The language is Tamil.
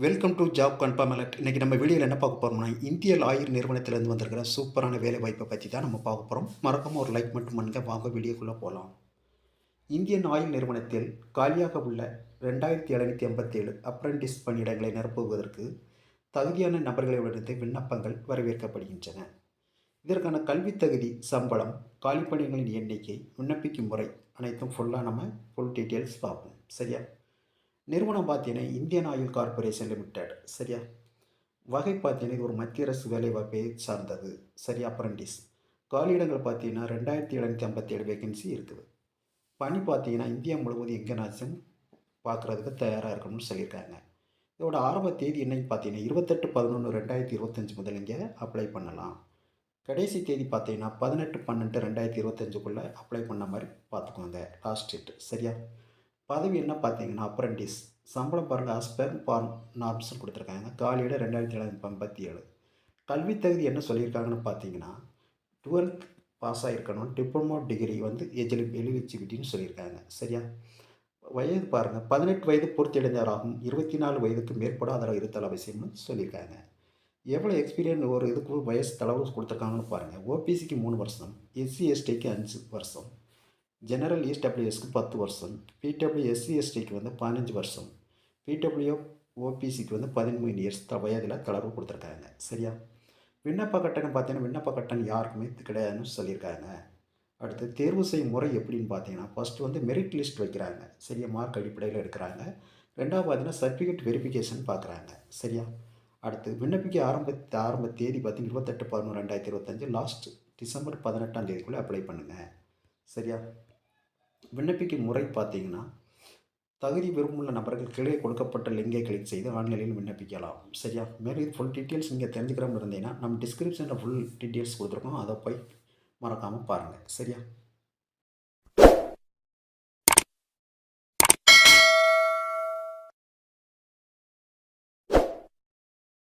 Welcome to job confirm alert இன்றைக்கி நம்ம வீடியோவில் என்ன பார்க்க போகிறோம்னா இந்தியன் ஆயில் நிறுவனத்திலேருந்து வந்திருக்கிற சூப்பரான வேலை வாய்ப்பை பற்றி தான் நம்ம பார்க்க போகிறோம் மறக்காம ஒரு லைக் மட்டும் பண்ணுங்கள் வாங்க வீடியோக்குள்ளே போகலாம் இந்தியன் ஆயில் நிறுவனத்தில் காலியாக உள்ள ரெண்டாயிரத்தி எழுநூற்றி எண்பத்தேழு அப்ரெண்டிஸ் பணியிடங்களை நிரப்புவதற்கு தகுதியான நபர்களிடமிருந்து விண்ணப்பங்கள் வரவேற்கப்படுகின்றன. இதற்கான கல்வித் தகுதி சம்பளம் காலிப்பணிகளின் எண்ணிக்கை விண்ணப்பிக்கும் முறை அனைத்தும் ஃபுல்லாக நம்ம ஃபுல் டீட்டெயில்ஸ் பார்ப்போம். சரியா? நிறுவனம் பார்த்தீங்கன்னா இந்தியன் ஆயில் கார்ப்பரேஷன் லிமிடெட். சரியா? வகை பார்த்தீங்கன்னா இது ஒரு மத்திய அரசு வேலைவாய்ப்பை சார்ந்தது. சரியா? அப்ரண்டிஸ் காலியிடங்கள் பார்த்தீங்கன்னா ரெண்டாயிரத்தி எழுநூற்றி ஐம்பத்தேழு வேகன்சி இருக்குது. பணி பார்த்தீங்கன்னா இந்தியா முழுவதும் எங்கேனாச்சும் பார்க்குறதுக்கு தயாராக இருக்கணும்னு சொல்லியிருக்காங்க. இதோட ஆரம்ப தேதி என்னைக்கு பார்த்தீங்கன்னா இருபத்தெட்டு பதினொன்று ரெண்டாயிரத்தி இருபத்தஞ்சி முதல் இங்கே அப்ளை பண்ணலாம். கடைசி தேதி பார்த்தீங்கன்னா பதினெட்டு பன்னெண்டு ரெண்டாயிரத்தி இருபத்தஞ்சுக்குள்ளே அப்ளை பண்ண மாதிரி பார்த்துக்கோங்க. லாஸ்ட் டேட் சரியா? பதவி என்ன பார்த்தீங்கன்னா அப்ரண்டிஸ் சம்பளம் பாருங்கள் அஸ்பெர் பார் நார்ம்ஸ் கொடுத்துருக்காங்க. காலியிட ரெண்டாயிரத்தி எழுநூத்தி ஐம்பத்தி ஏழு கல்வி தகுதி என்ன சொல்லியிருக்காங்கன்னு பார்த்தீங்கன்னா டுவெல்த் பாஸ் ஆகிருக்கணும் டிப்ளமோ டிகிரி வந்து எஜிலி எலிஜிபிலிட்டின்னு சொல்லியிருக்காங்க. சரியா? வயது பாருங்கள் பதினெட்டு வயது பூர்த்தியடைந்தவராகும் இருபத்தி நாலு வயதுக்கு மேற்படாத இருத்தல் அவசியம்னு சொல்லியிருக்காங்க. எவ்வளோ எக்ஸ்பீரியன்ஸ் ஒரு இதுக்கு வயசு தளவு கொடுத்துருக்காங்கன்னு பாருங்கள் ஓபிசிக்கு மூணு வருஷம் எஸ்சி எஸ்டிக்கு அஞ்சு வருஷம். ஜெனரல் இடபிள்யூஎஸ்க்கு பத்து வருஷம். பிடபிள்யூ எஸ்டிக்கு வந்து பதினஞ்சு வருஷம். பிடபிள்யூ ஓபிசிக்கு வந்து பதிமூணு இயர்ஸ் த வயதில் தளர்வு கொடுத்துருக்காங்க. சரியா? விண்ணப்ப கட்டணம் பார்த்தீங்கன்னா விண்ணப்ப கட்டணம் யாருக்குமே கிடையாதுன்னு சொல்லியிருக்காங்க. அடுத்து தேர்வு செய்யும் முறை எப்படின்னு பார்த்தீங்கன்னா ஃபஸ்ட்டு வந்து மெரிட் லிஸ்ட் வைக்கிறாங்க. சரியா? மார்க் அடிப்படையில் எடுக்கிறாங்க. ரெண்டாவது பார்த்தீங்கன்னா சர்டிஃபிகேட் வெரிஃபிகேஷன் பார்க்குறாங்க. சரியா? அடுத்து விண்ணப்பிக்க ஆரம்ப ஆரம்ப தேதி பார்த்தீங்கன்னா இருபத்தெட்டு பதினொன்று ரெண்டாயிரத்தி இருபத்தஞ்சு லாஸ்ட் டிசம்பர் பதினெட்டாம் தேதிக்குள்ளே அப்ளை பண்ணுங்கள் சரியா? விண்ணப்பிக்கும் முறை பார்த்தீங்கன்னா தகுதி விரும்புள்ள நபர்கள் கீழே கொடுக்கப்பட்ட லிங்கை கிளிக் செய்து ஆன்லைனில் விண்ணப்பிக்கலாம். சரியா? மேலும் இது ஃபுல் டீட்டெயில்ஸ் நீங்கள் தெரிஞ்சுக்கிறோம் இருந்தீங்கன்னா நம்ம டிஸ்கிரிப்ஷனில் ஃபுல் டீட்டெயில்ஸ் கொடுத்துருக்கோம். அதை போய் மறக்காமல் பாருங்கள் சரியா?